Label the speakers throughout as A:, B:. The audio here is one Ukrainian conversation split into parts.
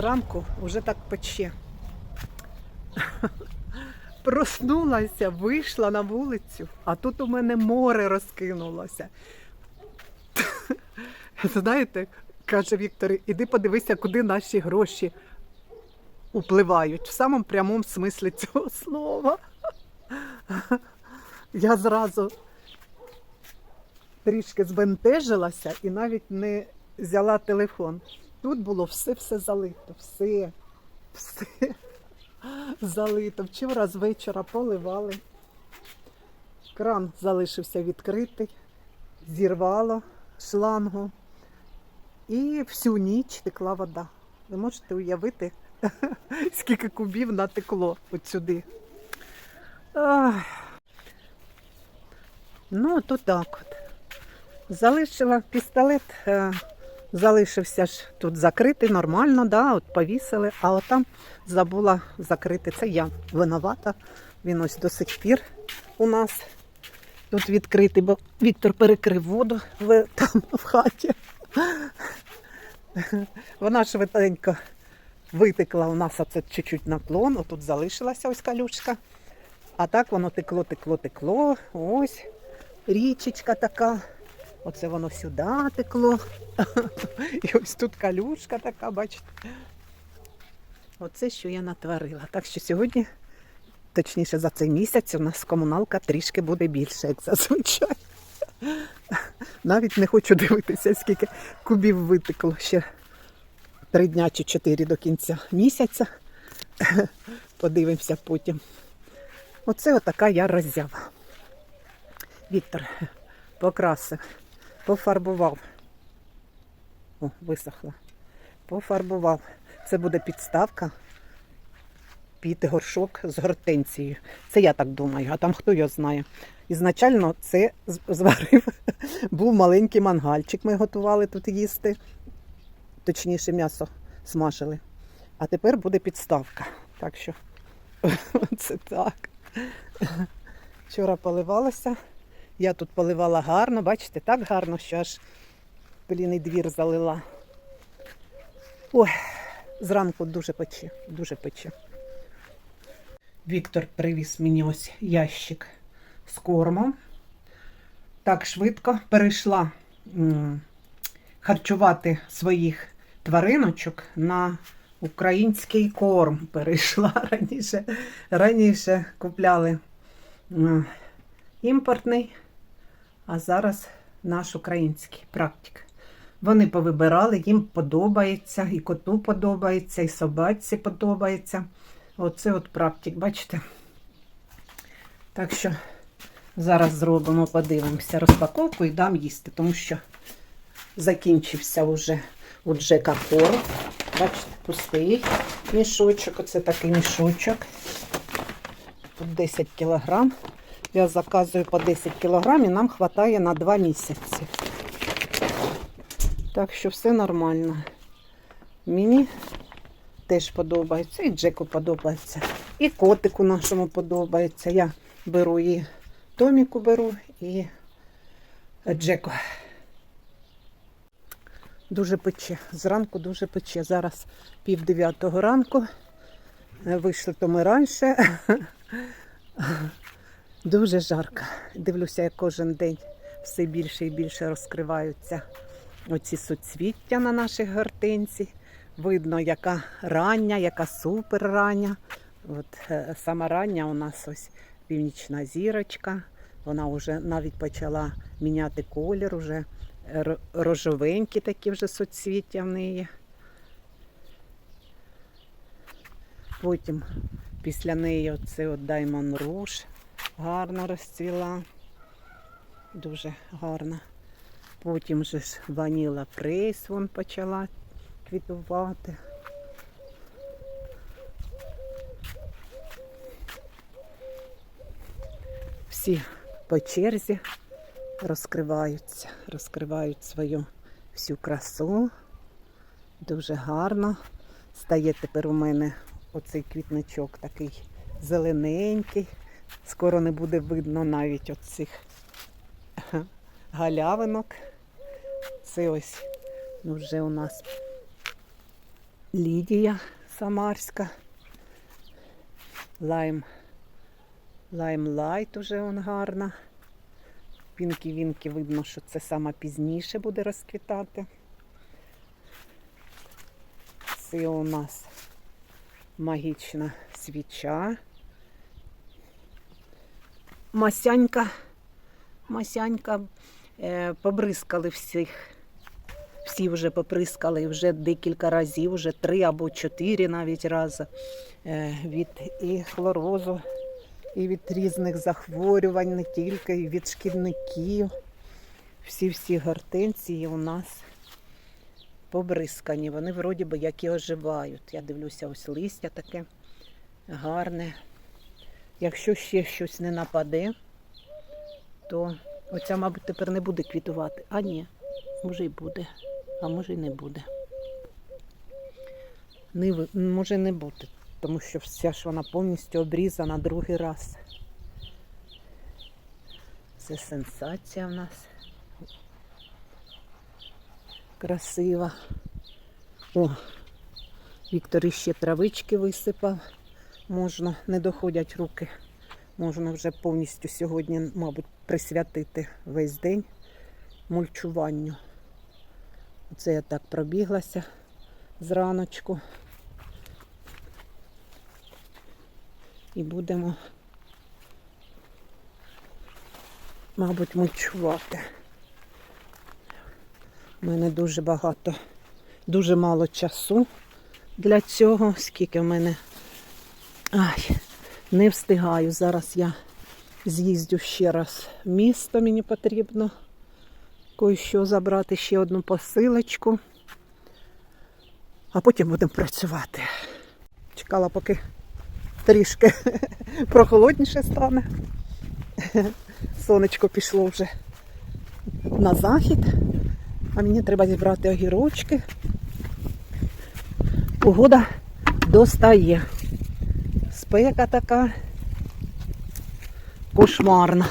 A: зранку вже так пече. Проснулася, вийшла на вулицю, а тут у мене море розкинулося. Знаєте, каже Віктор, іди подивися, куди наші гроші upливають. В самому прямому смислі цього слова. Я зразу трішки збентежилася і навіть не взяла телефон. Тут було все-все залито, все, все залито. Вчора з вечора поливали. Кран залишився відкритий, зірвало шлангу. І всю ніч текла вода. Ви можете уявити, скільки кубів натекло от сюди. Ну, то так от. Залишила пістолет, е, залишився ж тут закритий, нормально, да, от повісили, а от там забула закрити. Це я винувата. Він ось до сих пір у нас тут відкритий, бо Віктор перекрив воду в, там в хаті. Вона швиденько витекла у нас оце чуть-чуть наклон, отут залишилася ось калючка. А так воно текло, текло, текло. Ось річечка така. Оце воно сюди текло. І ось тут калюшка така, бачите. Оце що я натворила. Так що сьогодні, точніше за цей місяць, у нас комуналка трішки буде більше, як зазвичай. Навіть не хочу дивитися, скільки кубів витекло ще три дня чи чотири до кінця місяця. Подивимося потім. Оце отака я роззява. Віктор покрасив, пофарбував. О, висохла. Пофарбував. Це буде підставка під горшок з гортенцією. Це я так думаю, а там хто його знає. Ізначально це зварив. Був маленький мангальчик, ми готували тут їсти. Точніше, м'ясо смажили. А тепер буде підставка. Так що це так. Вчора поливалася. Я тут поливала гарно, бачите, так гарно, що аж пиліний двір залила. Ой, зранку дуже пече, дуже пече. Віктор привіз мені ось ящик з кормом. Так швидко перейшла харчувати своїх твариночок на український корм. Перейшла раніше. Раніше купляли імпортний, а зараз наш український практик. Вони повибирали, їм подобається, і коту подобається, і собаці подобається. Оце от практик, бачите? Так що зараз зробимо, подивимося розпаковку і дам їсти, тому що закінчився вже у Джека корм. Бачите, пустий мішочок. Оце такий мішочок. Тут 10 кілограм. Я заказую по 10 кілограм і нам вистачає на 2 місяці. Так що все нормально. Мені теж подобається, і Джеку подобається, і котику нашому подобається. Я беру і Томіку беру, і Джеку. Дуже пече. Зранку дуже пече. Зараз пів дев'ятого ранку. Вийшли то ми раніше. Дуже жарко. Дивлюся, як кожен день все більше і більше розкриваються оці суцвіття на наших гортинці. Видно, яка рання, яка супер рання. От е, сама рання у нас ось північна зірочка. Вона вже навіть почала міняти колір, уже р- рожовенькі такі вже суцвіття в неї. Потім після неї оце от Даймон Руж гарно розцвіла. Дуже гарна. Потім же ж Ваніла Прейс вон почала квітувати. Всі по черзі розкриваються, розкривають свою всю красу. Дуже гарно. Стає тепер у мене оцей квітничок такий зелененький. Скоро не буде видно навіть оцих галявинок. Це ось ну, вже у нас Лідія Самарська. Лайм. Лайм лайт уже он гарна. Вінки-вінки видно, що це саме пізніше буде розквітати. Це у нас магічна свіча. Масянька. Масянька е, побризкали всіх. Всі вже поприскали вже декілька разів, вже три або чотири навіть рази е, від і хлорозу, і від різних захворювань, не тільки і від шкідників. Всі-всі гортензії у нас побризкані. Вони вроді би як і оживають. Я дивлюся, ось листя таке гарне. Якщо ще щось не нападе, то оця, мабуть, тепер не буде квітувати. А ні, може й буде, а може й не буде. Не, ви- може не бути, тому що вся ж вона повністю обрізана другий раз. Це сенсація в нас. Красива. О, Віктор іще травички висипав. Можна, не доходять руки. Можна вже повністю сьогодні, мабуть, присвятити весь день мульчуванню. Оце я так пробіглася зраночку. І будемо, мабуть, мульчувати. У мене дуже багато, дуже мало часу для цього, скільки в мене. Ай, не встигаю. Зараз я з'їздю ще раз в місто, мені потрібно кое-що забрати ще одну посилочку. А потім будемо працювати. Чекала, поки трішки прохолодніше стане. Сонечко пішло вже на захід, а мені треба зібрати огірочки. Погода достає. Спека така кошмарна.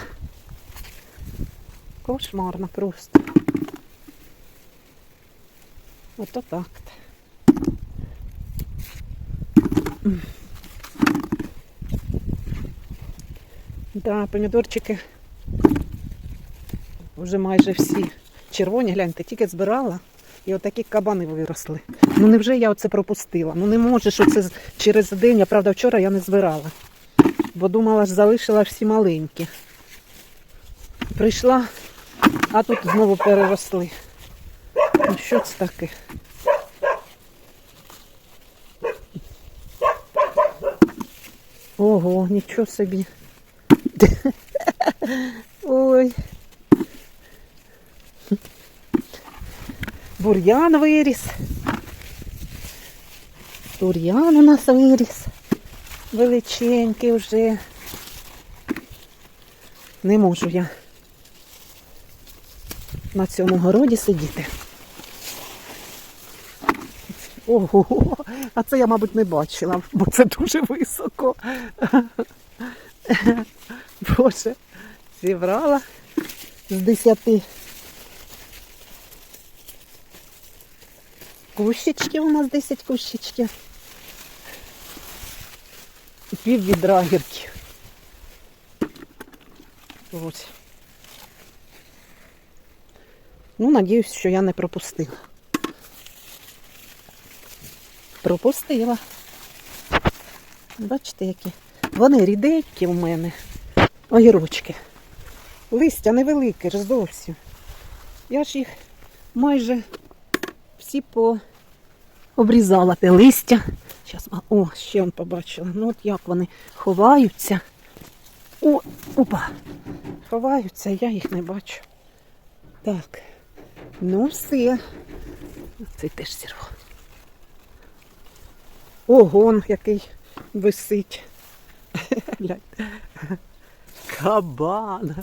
A: Кошмарна просто. Ото так. Да, помідорчики вже майже всі червоні, гляньте, тільки збирала. І отакі кабани виросли. Ну невже я оце пропустила? Ну не може, що це через день, а правда, вчора я не збирала. Бо думала, ж залишила всі маленькі. Прийшла, а тут знову переросли. Ну що це таке? Ого, нічого собі. Ой. Бур'ян виріс. Бур'ян у нас виріс. Величенький вже. Не можу я на цьому городі сидіти. Ого, а це я, мабуть, не бачила, бо це дуже високо. Боже, зібрала з десяти кущичків у нас 10 кущичків. І пів відра гірків. Ось. Ну, надіюсь, що я не пропустила. Пропустила. Бачите, які? Вони ріденькі в мене. Огірочки. Листя невелике ж зовсім. Я ж їх майже всі по обрізала те листя. А, о, ще он побачила. Ну от як вони ховаються. О, опа. Ховаються, я їх не бачу. Так. Ну все. Цей теж зірвав. Огон який висить. Кабан.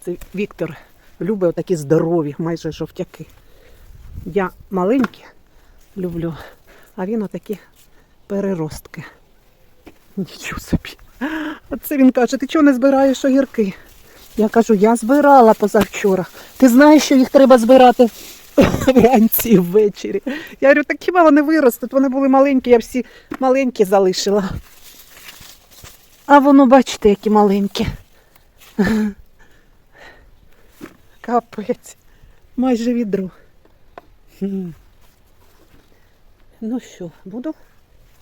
A: Це Віктор любить такі здорові, майже жовтяки. Я маленькі люблю, а він отакі переростки. Нічого собі. А це він каже, ти чого не збираєш огірки? Я кажу, я збирала позавчора. Ти знаєш, що їх треба збирати вранці ввечері. Я говорю, так хіба вони виростуть? Вони були маленькі, я всі маленькі залишила. А воно, бачите, які маленькі. Капець. Майже відро. Ну що, буду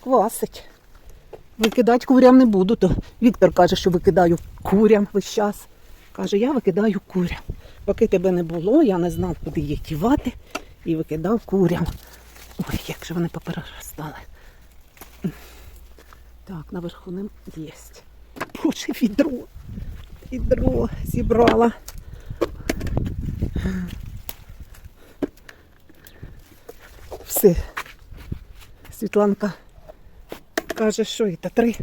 A: квасить. Викидати курям не буду, то Віктор каже, що викидаю курям весь час. Каже, я викидаю курям. Поки тебе не було, я не знав, куди їх дівати, і викидав курям. Ой, як же вони попереростали. Так, наверху не єсть. Боже, відро. Відро зібрала. Все. Світланка каже, що це три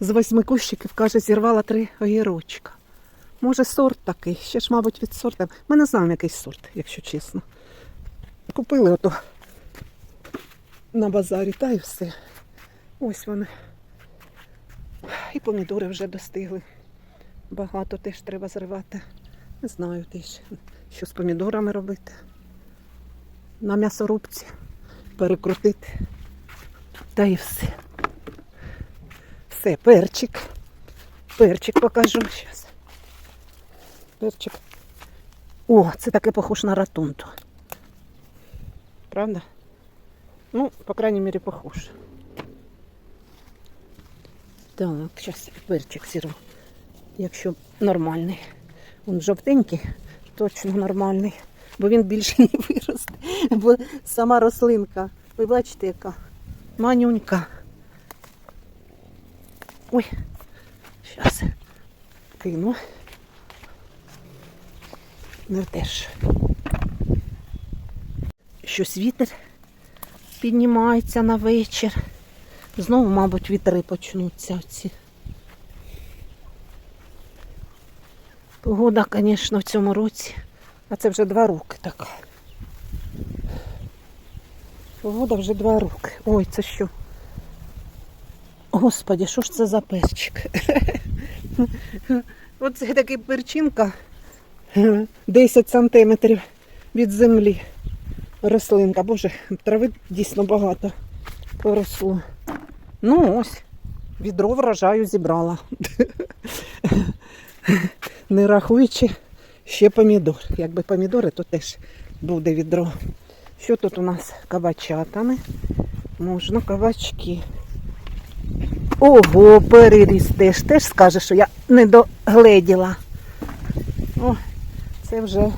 A: з восьми кущиків, каже, зірвала три огірочка. Може, сорт такий, ще ж, мабуть, від сорту. Ми не знаємо, який сорт, якщо чесно. Купили ото на базарі, та і все. Ось вони. І помідори вже достигли. Багато теж треба зривати. Не знаю теж, що з помідорами робити. На м'ясорубці перекрутити. Та і все. Все, перчик. Перчик покажу зараз. Перчик. О, це таке похож на ротунду. Правда? Ну, по крайней мере, похож. Так, зараз перчик сірву. Якщо нормальний. Він жовтенький, точно нормальний. Бо він більше не виросте. Бо сама рослинка. Ви бачите, яка манюнька. Ой, зараз кину. Не вдеш. Щось вітер піднімається на вечір. Знову, мабуть, вітри почнуться оці. Погода, звісно, в цьому році. А це вже два роки така. Погода вже два роки. Ой, це що? Господи, що ж це за перчик? Оце такий перчинка 10 сантиметрів від землі. Рослинка. Боже, трави дійсно багато поросло. Ну ось, відро врожаю зібрала. Не рахуючи ще помідор. Якби помідори, то теж буде відро. Що тут у нас кабачатами? Можна кабачки. Ого, переріс теж. Теж скаже, що я не догледіла. О, це вже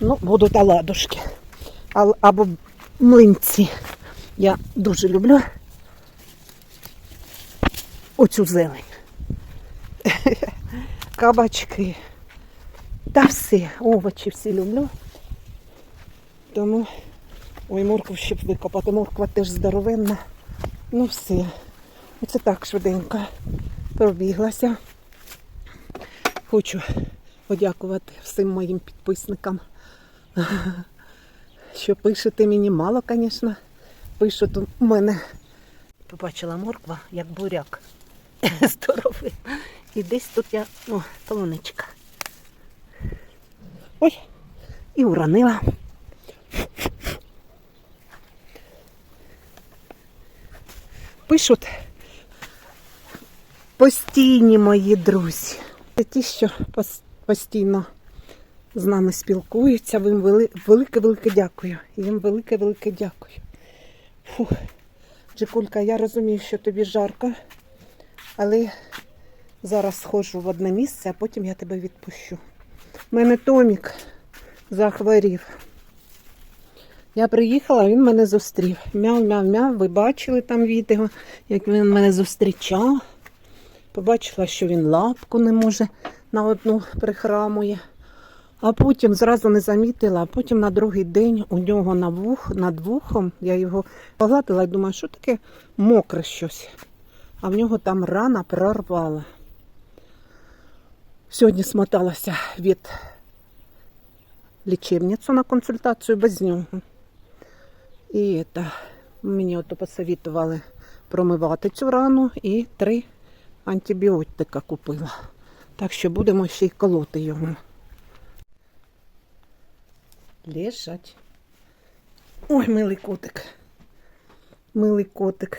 A: ну, будуть оладушки. Або млинці. Я дуже люблю оцю зелень. Кабачки. Та все, овочі всі люблю. Тому, ой, моркву ще б викопати. Морква теж здоровенна. Ну все. Оце так швиденько пробіглася. Хочу подякувати всім моїм підписникам, що пишете мені мало, звісно. Пишуть у мене. Побачила морква, як буряк. Здоровий. І десь тут я, о, полуничка. Ой, і уронила. Пишуть постійні мої друзі. Це ті, що постійно з нами спілкуються. Їм велике-велике дякую. Їм велике-велике дякую. Фух. Джикулька, я розумію, що тобі жарко, але зараз сходжу в одне місце, а потім я тебе відпущу. У мене Томік захворів. Я приїхала, він мене зустрів. Мяв-мяв-мяв. Ви бачили там відео, як він мене зустрічав. Побачила, що він лапку не може на одну прихрамує. А потім зразу не замітила, а потім на другий день у нього на вух, над вухом я його погладила і думаю, що таке мокре щось. А в нього там рана прорвала. Сьогодні смоталася від лічебницю на консультацію без нього. І це, мені ото посовітували промивати цю рану і три антибіотика купила. Так що будемо ще й колоти його. Лежать. Ой, милий котик. Милий котик.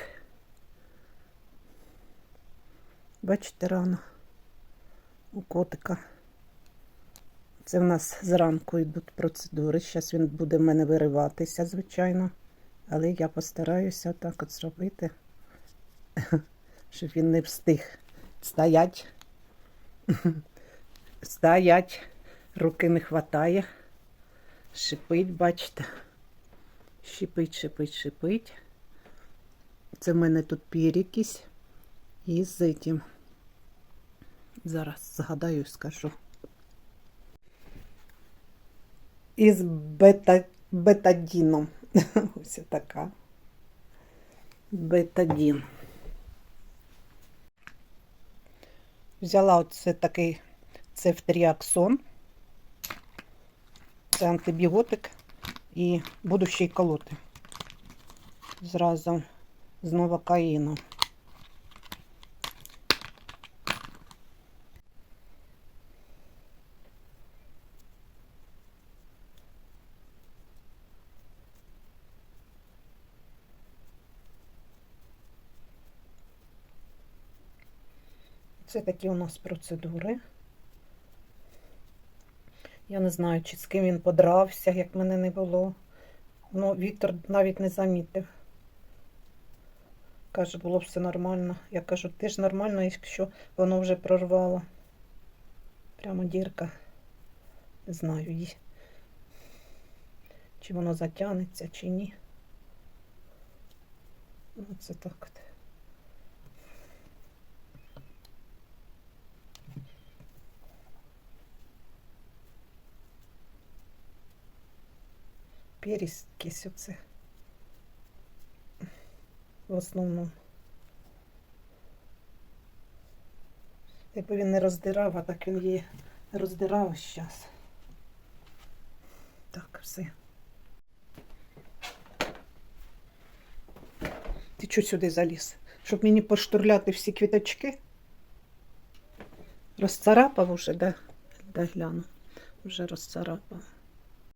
A: Бачите, рано у котика. Це в нас зранку йдуть процедури. Зараз він буде в мене вириватися, звичайно. Але я постараюся так от зробити, щоб він не встиг. Стоять. Стоять. Руки не хватає. Шипить, бачите. Шипить, шипить, шипить. Це в мене тут пір якийсь. І з этим. Зараз згадаю скажу. Із бета, бетадіном. Ось така. Бетадін. Взяла оце такий цефтріаксон. Це антибіотик. І буду ще й колоти. Зразу з новокаїном. Це такі у нас процедури. Я не знаю, чи з ким він подрався, як мене не було. Ну, Віктор навіть не замітив. Каже, було все нормально. Я кажу, ти ж нормально, якщо воно вже прорвало. Прямо дірка. Не знаю. Чи воно затягнеться, чи ні. Оце так от. Періс якийсь оце. В основному. Якби він не роздирав, а так він її роздирав зараз. Так, все. Ти чого сюди заліз? Щоб мені поштурляти всі квіточки? Розцарапав уже, да? Да гляну. Вже розцарапав.